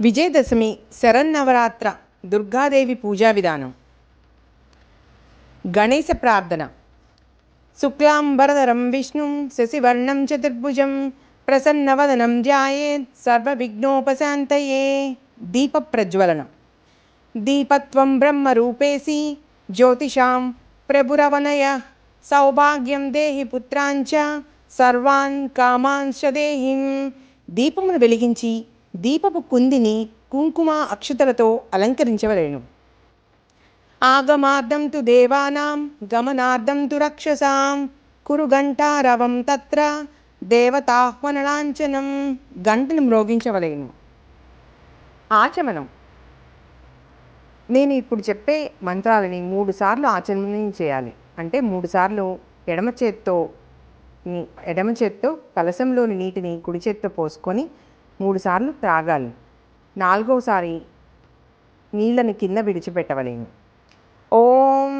విజయదశమి శరన్నవరాత్ర దుర్గాదేవి పూజా విధానం. గణేశ ప్రార్థన. శుక్లాంబరధరం విష్ణుం శశివర్ణం చతుర్భుజం ప్రసన్నవదనం ధ్యాయేత్ సర్వవిఘ్నోపశాంతయే. దీప ప్రజ్వలన దీపత్వం బ్రహ్మరూపేసి జ్యోతిషాం ప్రభురవనయ సౌభాగ్యం దేహి పుత్రాంచ సర్వాన్ కామాంశ దేహిం. దీపమును వెలిగించి దీపపు కుందిని కుంకుమ అక్షతలతో అలంకరించవలేను. ఆగమార్థం తు దేవానాం గమనార్థం తు రక్షసాం కురు ఘంటారవం తత్ర దేవతాహ్వనలాంఛనం గంటను మ్రోగించవలేను. ఆచమనం. నేను ఇప్పుడు చెప్పే మంత్రాలని మూడుసార్లు ఆచమనం చేయాలి. అంటే మూడుసార్లు ఎడమ చేత్తో ఎడమ చేత్తో కలశంలోని నీటిని కుడి చేత్తో పోసుకొని మూడుసార్లు త్రాగాలి. నాలుగోసారి నీళ్ళని కింద విడిచిపెట్టవలేను ఓం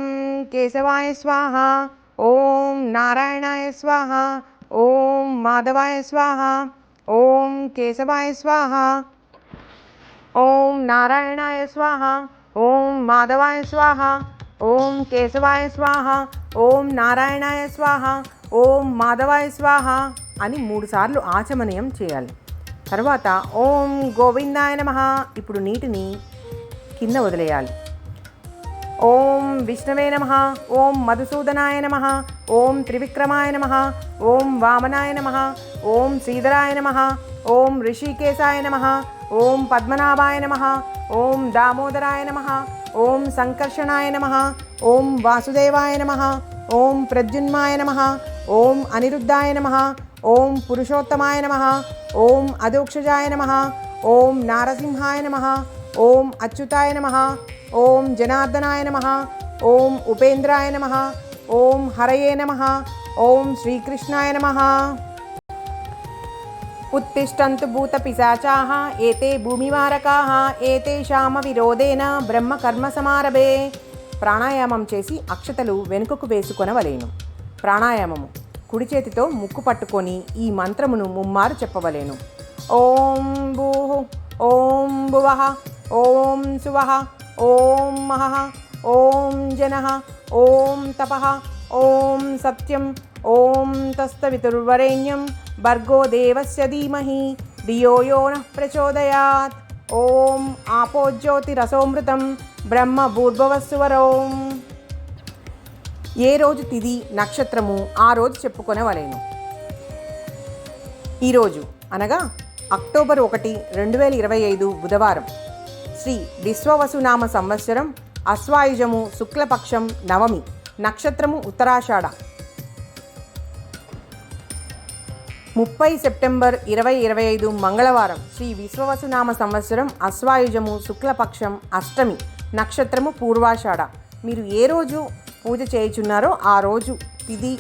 కేశవాయ స్వాహ ఓం నారాయణాయ స్వాహ ఓం మాధవాయ స్వాహ ఓం కేశవాయ స్వాహ ఓం నారాయణాయ స్వాహ ఓం మాధవాయ స్వాహ ఓం కేశవాయ స్వాహ ఓం నారాయణాయ స్వాహ ఓం మాధవాయ స్వాహ అని మూడుసార్లు ఆచమనీయం చేయాలి. తర్వాత ఓం గోవిందాయ నమ ఇప్పుడు నీటిని కింద వదిలేయాలి ఓం విష్ణవే నమ ఓం మధుసూదనాయ నమ ఓం త్రివిక్రమాయ నమ ఓం వామనాయ నమ ఓం శ్రీధరాయ నమ ఓం ఋషికేశాయ నమ ఓం పద్మనాభాయ నమ ఓం దామోదరాయ నమ ఓం సంకర్షణాయ నమ ఓం వాసుదేవాయ నమ ఓం ప్రద్యున్మాయ నమ ఓం అనిరుద్ధాయ నమ ఓం పురుషోత్తమాయ నమ ఓం అధోక్షజాయ నమ ఓం నారసింహాయ నమ ఓం అచ్యుతాయ నమ ఓం జనార్దనాయ నమ ఓం ఉపేంద్రాయ నమ ఓం హరయే నమ ఓం శ్రీకృష్ణాయ నమ. ఉత్తిష్టంతు భూతపిశాచాः ఏతే భూమివారకాः ఏతేషామ విరోధేన బ్రహ్మ కర్మ సమారభే ప్రాణాయామం చేసి అక్షతలు వెనుకకు వేసుకొనవలేను. ప్రాణాయామము. కుడి చేతితో ముక్కు పట్టుకొని ఈ మంత్రమును ముమ్మారు చెప్పవలేను. ఓం భూ ఓం భువః ఓం సువః ఓం మహః ఓం జనః ఓం తపః ఓం సత్యం ఓం తస్తవితుర్వరేణ్యం భర్గో దేవస్య ధీమహి ధియో యో నః ప్రచోదయాత్. ఓం ఆపోజ్యోతిరసోమృతం బ్రహ్మ భూర్భవస్సువరోం ఏ రోజు తిది నక్షత్రము ఆ రోజు చెప్పుకొనవలేను. ఈరోజు అనగా అక్టోబర్ ఒకటి రెండు వేల ఇరవై ఐదు బుధవారం. శ్రీ విశ్వవసునామ సంవత్సరం అశ్వాయుజము శుక్లపక్షం నవమి నక్షత్రము ఉత్తరాషాఢ. ముప్పై సెప్టెంబర్ ఇరవై ఇరవై ఐదు మంగళవారం శ్రీ విశ్వవసునామ సంవత్సరం అశ్వాయుజము శుక్లపక్షం అష్టమి నక్షత్రము పూర్వాషాఢ. మీరు ఏ రోజు పూజ చేయుచున్నారో ఆ రోజు తిది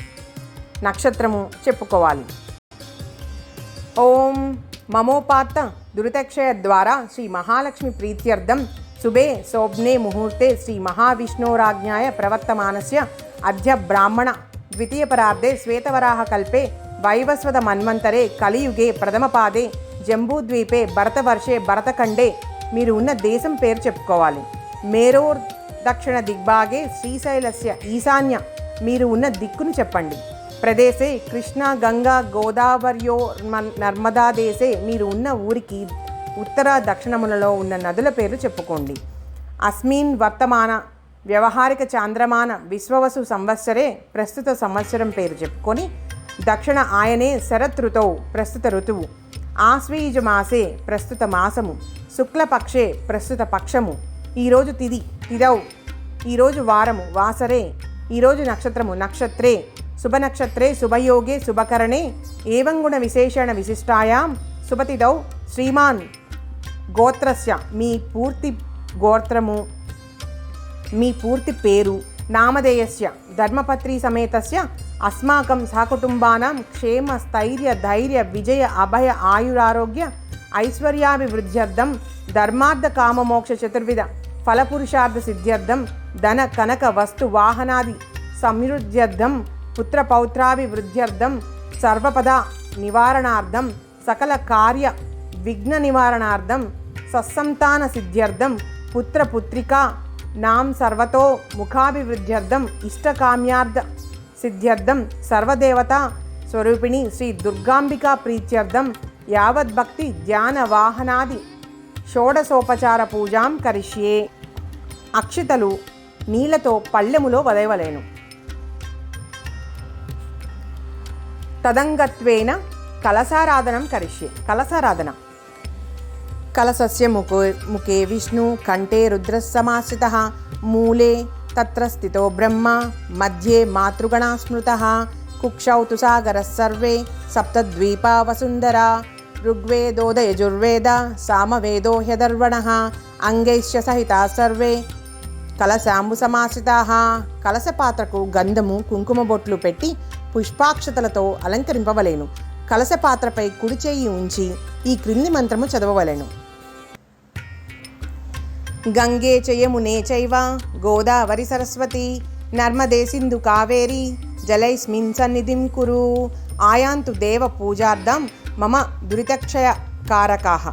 నక్షత్రము చెప్పుకోవాలి. ఓం మమోపాత్త దురితక్షయ ద్వారా శ్రీ మహాలక్ష్మి ప్రీత్యర్థం శుభే శోభ్నే ముహూర్తే శ్రీ మహావిష్ణోరాజ్ఞాయ ప్రవర్తమానస్య అధ్య బ్రాహ్మణ ద్వితీయపరార్ధే శ్వేతవరాహ కల్పే వైవస్వత మన్వంతరే కలియుగే ప్రథమపాదే జంబూద్వీపే భరతవర్షే భరతఖండే మీరు ఉన్న దేశం పేరు చెప్పుకోవాలి. మేరోర్ దక్షిణ దిగ్భాగే శ్రీశైలస్య ఈశాన్య. మీరు ఉన్న దిక్కును చెప్పండి. ప్రదేశే కృష్ణ గంగా గోదావర్యో మ- నర్మదా దేశే మీరు ఉన్న ఊరికి ఉత్తర దక్షిణములలో ఉన్న నదుల పేర్లు చెప్పుకోండి. అస్మిన్ వర్తమాన వ్యవహారిక చాంద్రమాన విశ్వవసు సంవత్సరే ప్రస్తుత సంవత్సరం పేరు చెప్పుకొని దక్షిణ ఆయనే శరత్ ఋతువు ప్రస్తుత ఋతువు. ఆశ్వీజ మాసే ప్రస్తుత మాసము. శుక్లపక్షే ప్రస్తుత పక్షము. ఈరోజు తిది తిదౌ. ఈరోజు వారము వాసరే. ఈరోజు నక్షత్రము నక్షత్రే. శుభనక్షత్రే శుభయోగే శుభకరణే. ఏవంగుణ విశేషణ విశిష్టాయాం? శుభతిదౌ శ్రీమాన్. గోత్రస్య మీ పూర్తి గోత్రము మీ పూర్తి పేరు. నామధేయస్య ధర్మపత్రి సమేతస్య అస్మాకం సహకుటుంబానం క్షేమ స్థైర్య ధైర్య విజయ అభయ ఆయురారోగ్య ఐశ్వర్యాభివృద్ధ్యర్థం ధర్మార్థ కామమోక్ష చతుర్విధ. ఫలపురుషార్థ సిద్ధ్యర్థం ధన కనక వస్తు వాహనాది సమృద్ధ్యర్థం పుత్రపౌత్రాభివృద్ధ్యర్థం సర్వపద నివారణార్థం సకల కార్య విఘ్న నివారణార్థం సత్సంతాన సిద్ధ్యర్థం పుత్రపుత్రికా నాం సర్వతో ముఖాభివృద్ధ్యర్థం ఇష్టకామ్యార్థ సిద్ధ్యర్థం సర్వదేవత స్వరూపిణి శ్రీ దుర్గాంబికా ప్రీత్యర్థం యావద్భక్తి ధ్యాన వాహనాది షోడసోపచార పూజాం కరిష్యే. అక్షితలు నీళ్ళతో పళ్ళెములో వదయవలేను తదంగత్వేన కలసారాధనం కరిష్యే కలసారాధన కలసస్య ముఖే ముఖే విష్ణు కంఠే రుద్రసమాశ్రిత మూలే తత్ర స్థితో బ్రహ్మ మధ్యే మాతృగణా స్మృత కుక్షౌ తు సాగర సర్వే సప్తద్వీపా వసుంధరా ఋగ్వేదోదయజుర్వేద సామవేదో హ్యదర్వణ అంగైశ్చ సహితా సర్వే కలశాంబు సమాశ్రితా కలశపాత్రకు గంధము కుంకుమ బొట్లు పెట్టి పుష్పాక్షతలతో అలంకరింపవలేను. కలశపాత్రపై కుడి చేయి ఉంచి ఈ క్రింది మంత్రము చదవవలెను. గంగే చ యమునే చైవ గోదావరి సరస్వతి నర్మదే సింధు కావేరి జలైస్మిన్ సన్నిధిం కురు ఆయాంతు దేవ పూజార్థం మమ దురితక్షయకారకాः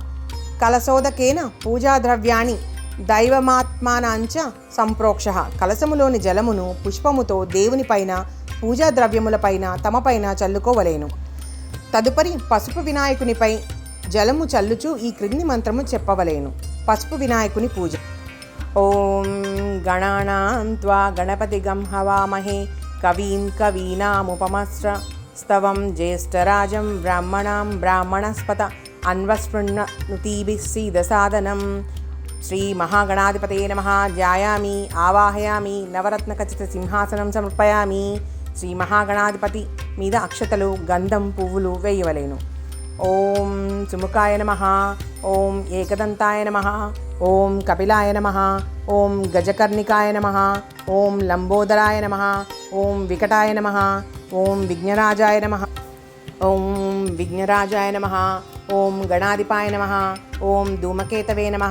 కలశోదకేన పూజాద్రవ్యాణి దైవమాత్మానాంచ సంప్రోక్ష. కలశములోని జలమును పుష్పముతో దేవునిపైన పూజా ద్రవ్యములపైన తమపైన చల్లుకోవలేను. తదుపరి పసుపు వినాయకునిపై జలము చల్లుచు ఈ క్రింది మంత్రము చెప్పవలేను. పసుపు వినాయకుని పూజ. ఓం గణానాం త్వా గణపతి గం హవామహే. కవీం కవీనాముపమస్ర. స్తవం జ్యేష్ఠరాజం బ్రాహ్మణాం బ్రాహ్మణస్పత. అన్వస్పృణుతీభిः సీదసాదనం. శ్రీ మహాగణాధిపతే నమ ధ్యాయామి ఆవాహయామి నవరత్న ఖచ్చిత సింహాసనం సమర్పయామి శ్రీ మహాగణాధిపతి మీద అక్షతలు గంధం పువ్వులు వేయవలేను। ఓం సుముఖాయ నమ। ఓం ఏకదంతాయ నమ। ఓం కపిలాయ నమ। ఓం గజకర్ణికాయ నమ। ఓం లంబోదరాయ నమ। ఓం వికటాయ నమ। ఓం విఘ్నరాజాయ నమ। ఓం విఘ్నరాజాయ నమ। ఓం గణాధిపాయ నమ। ఓం ధూమకేతవే నమ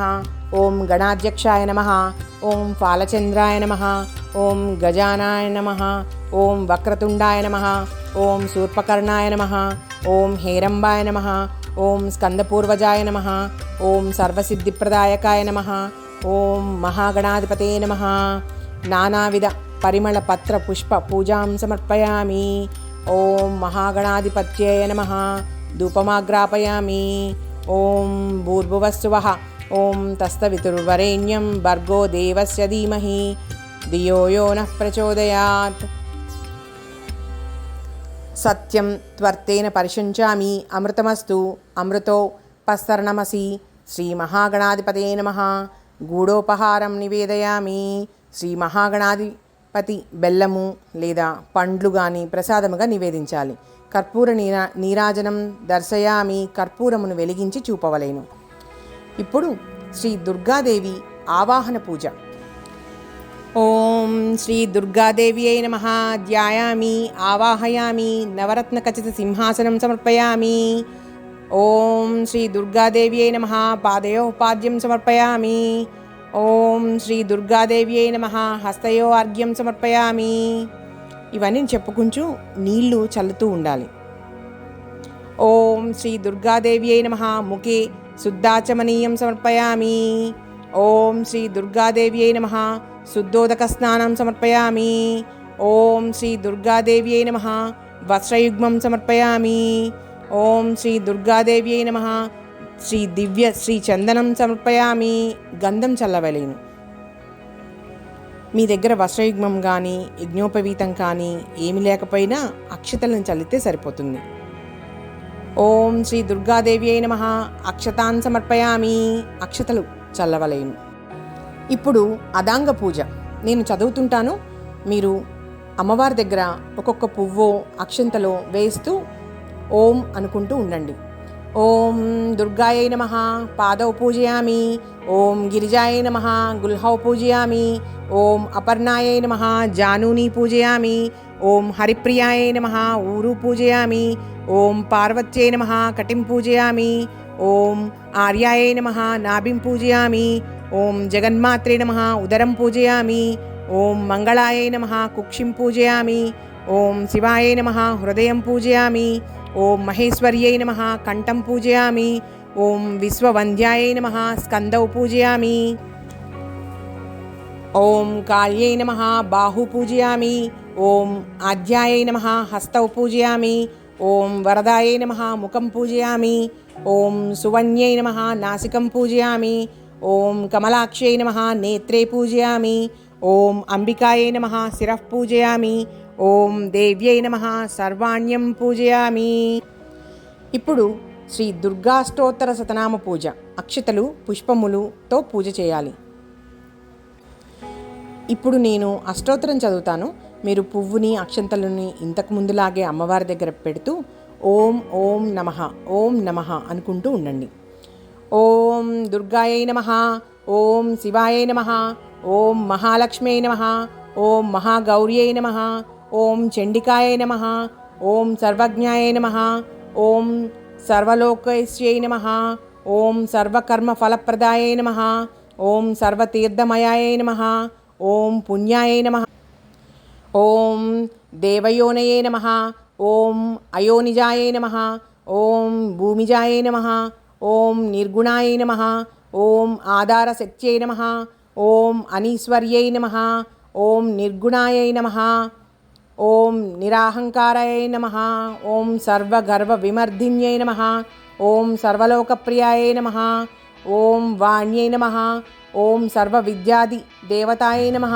ఓం గణాధ్యక్షాయ నమ ఓం ఫాలచంద్రాయ నమ ఓం గజానాయ నమ ఓం వక్రతుండాయ నమ ఓం శూర్పకర్ణాయ నమ ఓం హేరంబాయ నమ ఓం స్కందపూర్వజాయ నమ ఓం సర్వసిద్ధిప్రదాయకాయ నమ ఓం మహాగణాధిపతే నమ. నానావిధ పరిమళ పత్ర పుష్ప పూజాం సమర్పయామి. ఓం మహాగణాధిపత్యాయ నమ ధూపమాగ్రాపయామి. ఓం భూర్భువస్సువ ఓం తస్తవితుర్వరేణ్యం భర్గో దేవస్య ధీమహి ధియో యో నః ప్రచోదయాత్ సత్యం త్వర్తేన పరిశుంచామి అమృతమస్తు అమృతో పస్తర్ణమసి శ్రీమహాగణాధిపతే నమ గూఢోపహారం నివేదయామి శ్రీమహాగణాధిపతి బెల్లము లేదా పండ్లు కానీ ప్రసాదముగా నివేదించాలి. కర్పూర నీరా నీరాజనం దర్శయామి కర్పూరమును వెలిగించి చూపవలేను. ఇప్పుడు శ్రీ దుర్గాదేవి ఆవాహన పూజ. ఓం శ్రీ దుర్గాదేవి అయి నమ. ధ్యాయామి ఆవాహయామి నవరత్నఖచిత సింహాసనం సమర్పయామి. ఓం శ్రీ దుర్గాదేవి అయి నమ. పాదయోపాద్యం సమర్పయామి. ఓం శ్రీ దుర్గాదేవి అయి నమ. హస్తయో అర్ఘ్యం సమర్పయామి. ఇవన్నీ చెప్పుకుంటూ నీళ్ళు చల్లుతూ ఉండాలి. ఓం శ్రీ దుర్గాదేవి అయిన మహా ముఖే శుద్ధాచమనీయం సమర్పయామి. ఓం శ్రీ దుర్గాదేవి అయిన నమ. శుద్ధోదక స్నానం సమర్పయామి. ఓం శ్రీ దుర్గాదేవి అయిన నమ. వస్త్రయుగ్మం సమర్పయామి. ఓం శ్రీ దుర్గాదేవి అయిన మహా శ్రీ దివ్య శ్రీ చందనం సమర్పయామి. గంధం చల్లవలేను. మీ దగ్గర వస్త్రయుగ్మం కానీ యజ్ఞోపవీతం కానీ ఏమి లేకపోయినా అక్షతలను చల్లితే సరిపోతుంది. ఓం శ్రీ దుర్గాదేవి అయిన మహా అక్షతాన్ సమర్పయామి. అక్షతలు చల్లవలేను. ఇప్పుడు అదాంగ పూజ. నేను చదువుతుంటాను. మీరు అమ్మవారి దగ్గర ఒక్కొక్క పువ్వు అక్షంతలో వేస్తూ ఓం అనుకుంటూ ఉండండి. ఓం దుర్గాయై నమ పాదౌ పూజయామి. ఓం గిరిజాయై నమ గుల్హౌ పూజయామి. ఓం అపర్ణాయై నమ జానూని పూజయామి. ఓం హరిప్రియాయై నమ ఊరు పూజయామి. ఓం పార్వత్యై నమ కటిం పూజయామి. ఓం ఆర్యాయై నమ నాభిం పూజయామి. ఓం జగన్మాత్రే నమ ఉదరం పూజయామి. ఓం మంగళాయై నమ కుక్షిం పూజయామి. ఓం శివాయై నమ హృదయం పూజయామి. ఓం మహేశ్వర్యై నమ కంఠం పూజయామి. ఓం విశ్వవంద్యాయ నమ స్కందౌ పూజయామి. ఓం కాళ్యై నమ బాహు పూజయామి. ఓం ఆద్యాయ నమ హస్తౌ పూజయామి. ఓం వరదాయ నమ ముఖం పూజయామి. ఓం సువన్యై నమ నాసికం పూజయామి. ఓం కమలాక్షై నమ నేత్రే పూజయామి. ఓం అంబికాయై నమ శిరః పూజయామి. ఓం దేవ్యై నమ. సర్వాణ్యం పూజయామి. ఇప్పుడు శ్రీ దుర్గాష్టోత్తర శతనామ పూజ. అక్షతలు పుష్పములుతో పూజ చేయాలి. ఇప్పుడు నేను అష్టోత్తరం చదువుతాను. మీరు పువ్వుని అక్షంతలని ఇంతకు ముందులాగే అమ్మవారి దగ్గర పెడుతూ ఓం ఓం నమ ఓం నమ అనుకుంటూ ఉండండి. ఓం దుర్గాయై నమ ఓం శివాయ నమ ఓం మహాలక్ష్మి నమ ఓం మహాగౌర్యై నమ ఓం చండికాయ నమ ఓం సర్వజ్ఞాయ నమ ఓం సర్వలోకైశ్యై నమ ఓం సర్వకర్మ ఫలప్రదాయ నమ ఓం సర్వతీర్థమయాయ నమ ఓం పుణ్యాయ నమ ఓం దేవయోనయే నమ ఓం అయోనిజాయ నమ ఓం భూమిజాయ నమ ఓం నిర్గుణాయ నమ ఓం ఆధారశక్త్యై నమ ఓం అనీశ్వర్యై నమ ఓం నిర్గుణాయ నమ ఓం నిరాహంకారాయ నమ ఓం సర్వగర్వ విమర్ధిన్యై నమ ఓం సర్వలోకప్రియాయ నమ ఓం వాణ్యై నమ ఓం సర్వవిద్యాది దేవతాయ నమ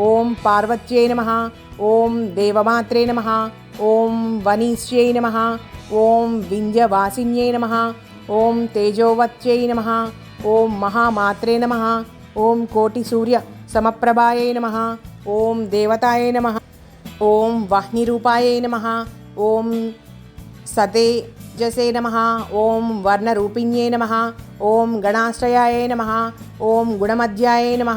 ఓం పార్వత్యై నమ ఓం దేవమాత్రే నమ ఓం వనీశ్యై నమ ఓం వింధ్యవాసిన్యై నమ ఓం తేజోవత్యై నమ ఓం మహామాత్రే నమ ఓం కోటిసూర్య సమప్రభాయై నమ ఓం దేవతాయ నమ ఓం వహ్నిరూపాయై నమ ఓం సతేజసే నమ ఓం వర్ణరూపిణ్యే నమ ఓం గణాశ్రయాయ నమ ఓం గుణమధ్యాయ నమ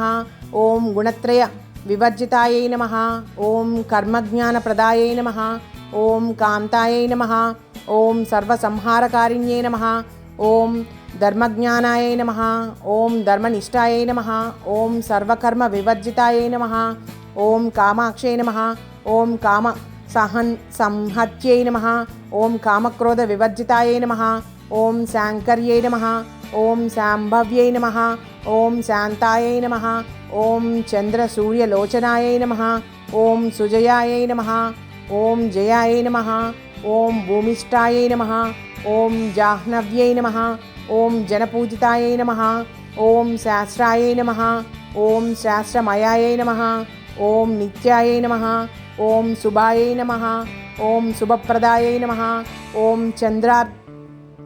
ఓం గుణత్రయ వివర్జితాయై నమ ఓం కర్మజ్ఞానప్రదాయై నమ ఓం కాంతాయై నమ ఓం సర్వసంహారకారిణ్యే నమ ఓం ధర్మజ్ఞానాయ నమ ఓం ధర్మనిష్టాయై నమ ఓం సర్వకర్మ వివర్జితాయై నమ ఓం కామాక్షే నమ ఓం కామ సహన్ సంహత్యై నమ ఓం కామక్రోధ వివర్జితాయై నమ ఓం శాంకర్యై నమ ఓం శాంభవ్యై నమ ఓం శాంతాయై నమ ఓం చంద్రసూర్యలోచనాయై నమ ఓం సుజయాయై నమ ఓం జయాయై నమ ఓం భూమిష్టాయై నమ ఓం జాహ్నవ్యై నమ ఓం జనపూజితాయై నమ ఓం శాస్త్రాయై నమ ఓం శాస్త్రమయాయై నమ ఓం నిత్యాయై నమ ఓం శుభాయై నమ ఓం శుభప్రదాయై నమ ఓం చంద్రార్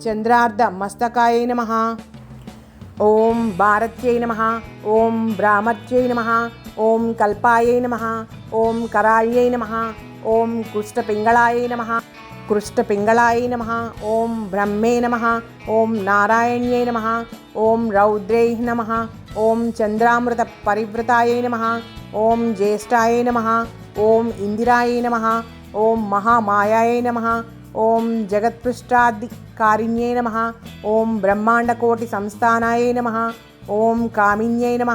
చంద్రార్ధ మస్తకాయై నమ ఓం భారత్యై నమ ఓం బ్రాహ్మత్యై నమ ఓం కల్పాయై నమ ఓం కరాళ్యై నమ ఓం కృష్ణపింగళాయై నమ కృష్ణపింగళాయై నమ ఓం బ్రహ్మే నమ ఓం నారాయణ్యై నమ ఓం రౌద్రై నమ ఓం చంద్రామృత పరివృతాయై నమ ఓం జ్యేష్ఠాయై నమ ఓం ఇందిరాయై నమ ఓం మహామాయాయ నమ ఓం జగత్పృష్టాధికారిణ్యై నమ ఓం బ్రహ్మాండకోటి సంస్థానాయ నమ ఓం కామిన్యై నమ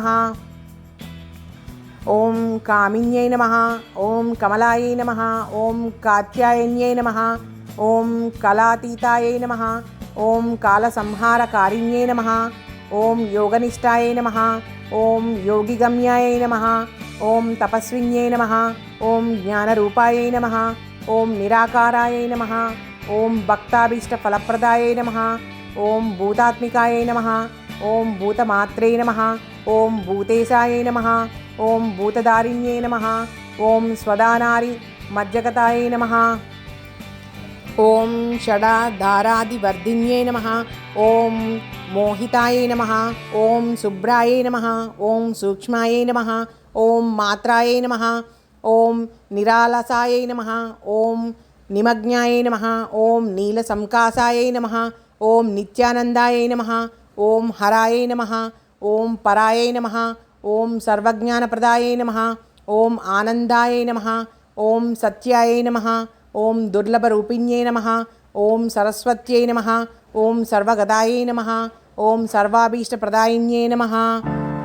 ఓం కామిన్యై నమ ఓం కమలాయై నమ ఓం కాత్యాయన్యై నమ ఓం కళాతీతాయై నమ ఓం కాలసంహారకారిణ్యై నమ ఓం యోగనిష్టాయై నమ ఓం యోగిగమ్యాయ నమ ఓం తపస్విన్యై నమ ఓం జ్ఞానరూపాయ నమ ఓం నిరాకారాయ నమ ఓం భక్తాభీష్టఫలప్రదాయై నమ ఓం భూతాత్మికాయ నమ ఓం భూతమాత్రే నమ ఓం భూతేశాయ నమ ఓం భూతదారిణ్యై నమ ఓం స్వదానారి మజ్జగతాయ నమ. ఓం షడాధారాదివర్ధిన్యై నమ ఓం మోహితాయై నమ ఓం శుభ్రాయై నమ ఓం సూక్ష్మాయై నమ ఓం మాత్రాయై నమ ఓం నిరాలసాయై నమ ఓం నిమగ్నాయై నమ ఓం నీలసంకాసాయై నమ ఓం నిత్యానందాయై నమ ఓం హరాయై నమ ఓం పరాయై నమ ఓం సర్వజ్ఞానప్రదాయై నమ ఓం ఆనందాయై నమ ఓం సత్యాయై నమ ఓం దుర్లభరూపిణ్యై నమ. ఓం సరస్వత్యై నమ. ఓం సర్వగదాయై నమ. ఓం సర్వాభీష్టప్రదాయిన్యై నమ.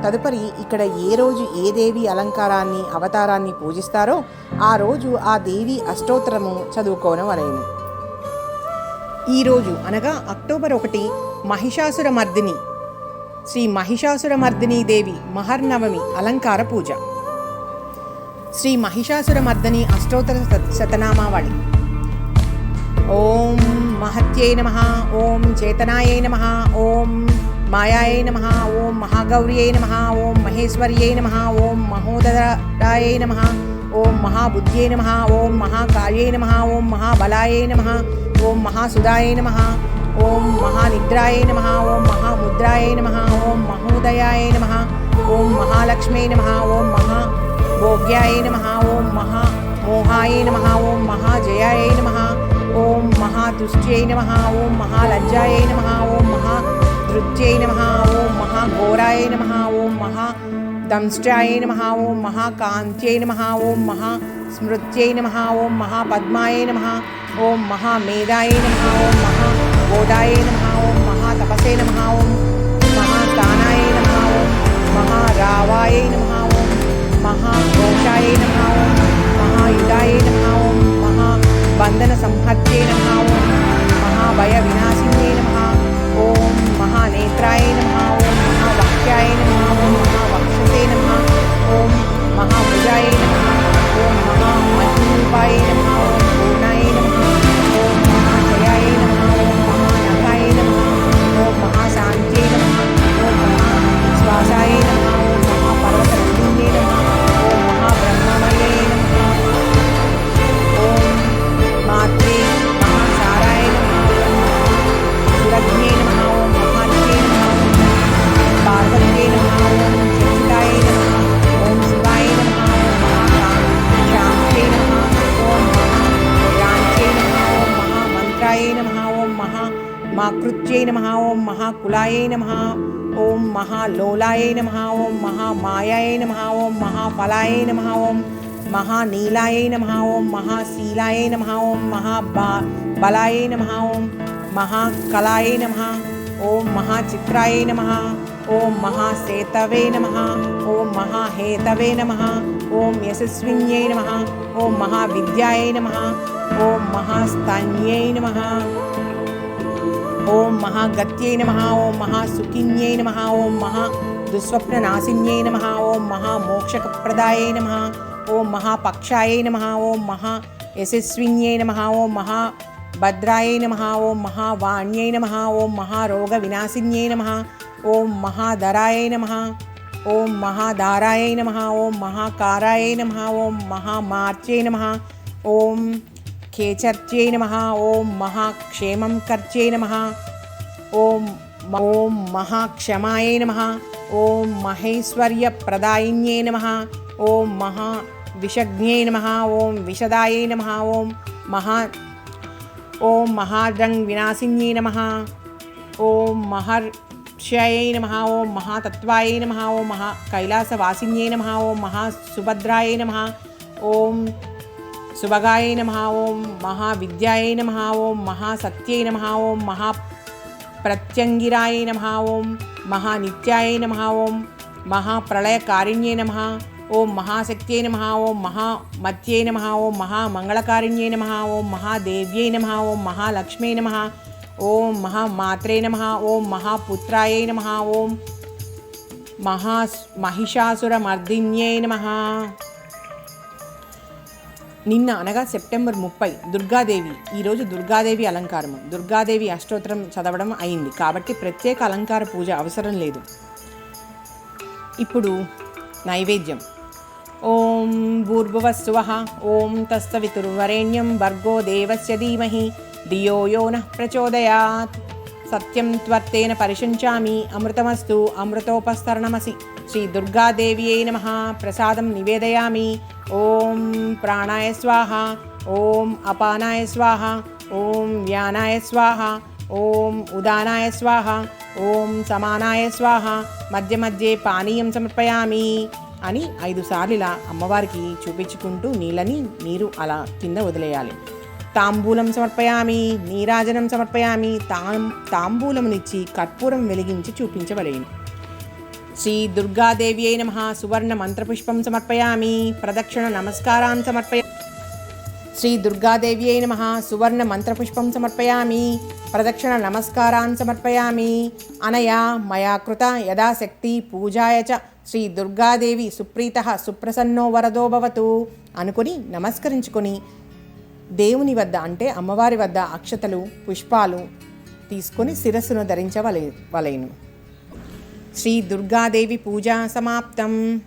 తదుపరి ఇక్కడ ఏ రోజు ఏ దేవి అలంకారాన్ని అవతారాన్ని పూజిస్తారో ఆ రోజు ఆ దేవి అష్టోత్తరము చదువుకోవడం వలయము ఈరోజు అనగా అక్టోబర్ ఒకటి మహిషాసుర మర్దిని శ్రీ మహిషాసుర మర్దిని దేవి మహర్నవమి అలంకార పూజ. శ్రీ మహిషాసుర మర్దని అష్టోత్తర శతనామావళి ఓం మహత్యై నమ ఓం చేతనాయై నమ ఓం మాయాయ నమ ఓం మహాగౌర్యై నమ ఓం మహేశ్వర్యై నమ ఓం మహోదరాయ నమ ఓం మహాబుద్ధ్యై నమ ఓం మహాకార్యై నమ ఓం మహాబలాయ నమ ఓం మహాసుదాయ నమ ఓం మహానిద్రాయ నమ ఓం మహాముద్రాయ నమ ఓం మహోదయాయ నమ ఓం మహాలక్ష్మీ నమ ఓం మహా భోగ్యాయ నమ ఓం మహా మోహాయ నమ ఓం మహాజయాయ నమ ఓం మహాతుష్ట్యై నమ ఓం మహాలజ్జాయ నమ ఓం మహా మహాధృత్యై నమ ఓం మహాఘోరాయ నమ ఓం మహా దంష్ట్యాయ నమ ఓం మహాకాంత్యై నమ ఓం మహా స్మృత్యై నమ ఓం మహాపద్మాయ నమ ఓం మహామేధాయ నమ ఓం మహాబోధాయ నమ ఓం మహాతపసే నమ ఓం మహాస్థానాయ నమ ఓం మహారావాయ నమ మహాఘోషాయ నమ ఓం మహాయుధాయ నమ ఓం మహాబంధన సంహత్యే నమ ఓం మహాభయ వినాశిన్యై నమ ఓం మహానేత్రాయ నమ ఓం మహావాక్యాయ నమ ఓం మహావక్షసే నమ ఓం మహాభుజాయ నమ ఓం మహామహిరూపాయ నమ ఓం మహాకులాయ నమ ఓం మహాలోలాయై నమ ఓం మహామాయాయ నమ ఓం మహాఫలాయై నమ ఓం మహానీలాయై నమ ఓం మహాశీలాయై నమ ఓం మహాబా బలాయై నమ ఓం మహాకళాయై నమ ఓం మహాచిత్రాయై నమ ఓం మహాసేతవే నమ ఓం మహాహేతవే నమ ఓం యశస్విన్యై నమ ఓం మహావిద్యాయై నమ ఓం మహాస్తాన్యై నమ ఓం మహాగత మహాగత్యై నమ ఓం మహాసుఖిన్యై నమ ఓం మహా దుస్వప్ననాశిన్యై నమ ఓం మహామోక్షకప్రదాయై నమ ఓం మహాపక్షాయై నమ ఓం మహా యశస్విన్యై నమ ఓం మహా భద్రాయై నమ ఓం మహావాణ్యై నమ ఓం మహారోగ వినాశిన్యై నమ ఓం మహాధరాయై నమ ఓం మహాధారాయై నమ ఓం మహాకారాయై నమ ఓం మహామార్త్యై నమ ఓం కేచర్త్యై నమ ఓం మహాక్షేమం కర్త్యై నమ ఓం ఓం మహాక్షమాయ నమ ఓం మహేశ్వర్య ప్రదాయిన్యే నమ ఓం మహా విషజ్ఞే నమ ఓం విషదాయ నమ ఓం మహా ఓం మహారంగ్ వినాశిన్యే నమ ఓం మహర్షయై నమ ఓం మహాతత్వాయ నమ ఓం మహా కైలాసవాసిన్యే నమ ఓం మహాసుభద్రాయ నమ ఓం సుభగాయ నమ ఓం మహావిద్యాయ నమ ఓం మహాసత్యై నమ ఓం మహా ప్రత్యంగిరాయ నమ ఓం మహానిత్యాయ నమ ఓం మహాప్రళయకారిణ్యే నమ ఓం మహాశక్త్యై నమ ఓం మహామత్యై నమ ఓం మహామంగళకారిణ్యే నమ ఓం మహాదేవ్యై నమ ఓం మహాలక్ష్మీ నమ ఓం మహామాత్రే నమ ఓం మహాపుత్రాయై నమ ఓం మహా మహిషాసురమర్దిన్యై నమ నిన్న అనగా సెప్టెంబర్ ముప్పై దుర్గాదేవి ఈరోజు దుర్గాదేవి అలంకారము. దుర్గాదేవి అష్టోత్తరం చదవడం అయింది. కాబట్టి ప్రత్యేక అలంకార పూజ అవసరం లేదు. ఇప్పుడు నైవేద్యం. ఓం భూర్భువస్సువ ఓం తస్తవితుర్వరేణ్యం భర్గో దేవస్య ధీమహి ధియో యో నః ప్రచోదయాత్. సత్యం త్వర్తేన పరిశుంచామి. అమృతమస్తు అమృతోపస్తరణమసి. శ్రీ దుర్గాదేవ్యై నమ. ప్రసాదం నివేదయామి. ఓం ప్రాణాయ స్వాహ. ఓం అపానాయ స్వాహ. ఓం వ్యానాయ స్వాహ. ఓం ఉదానాయ స్వాహ. ఓం సమానాయ స్వాహ. మధ్య మధ్య పానీయం సమర్పయామి అని ఐదు సార్లు ఇలా అమ్మవారికి చూపించుకుంటూ నీళ్ళని నీరు అలా కింద వదిలేయాలి. తాంబూలం సమర్పయామి నీరాజనం సమర్పయామి తాం తాంబూలమునిచ్చి కర్పూరం వెలిగించి చూపించవలేను. శ్రీ దుర్గాదేవి అయి నమ సువర్ణ మంత్రపుష్పం సమర్పయామి ప్రదక్షిణ నమస్కారాన్ సమర్పయ శ్రీ దుర్గాదేవి దుర్గాదేవ్యై నమ సువర్ణ మంత్రపుష్పం సమర్పయామి ప్రదక్షిణ నమస్కారాన్ సమర్పయామి అనయా మయా కృత యథాశక్తి పూజాయ చ శ్రీ దుర్గాదేవి సుప్రీత సుప్రసన్నో వరదో భవతు అనుకుని నమస్కరించుకొని దేవుని వద్ద అంటే అమ్మవారి వద్ద అక్షతలు పుష్పాలు తీసుకొని శిరస్సును ధరించవలే వలెను. శ్రీ దుర్గాదేవి పూజా సమాప్తం.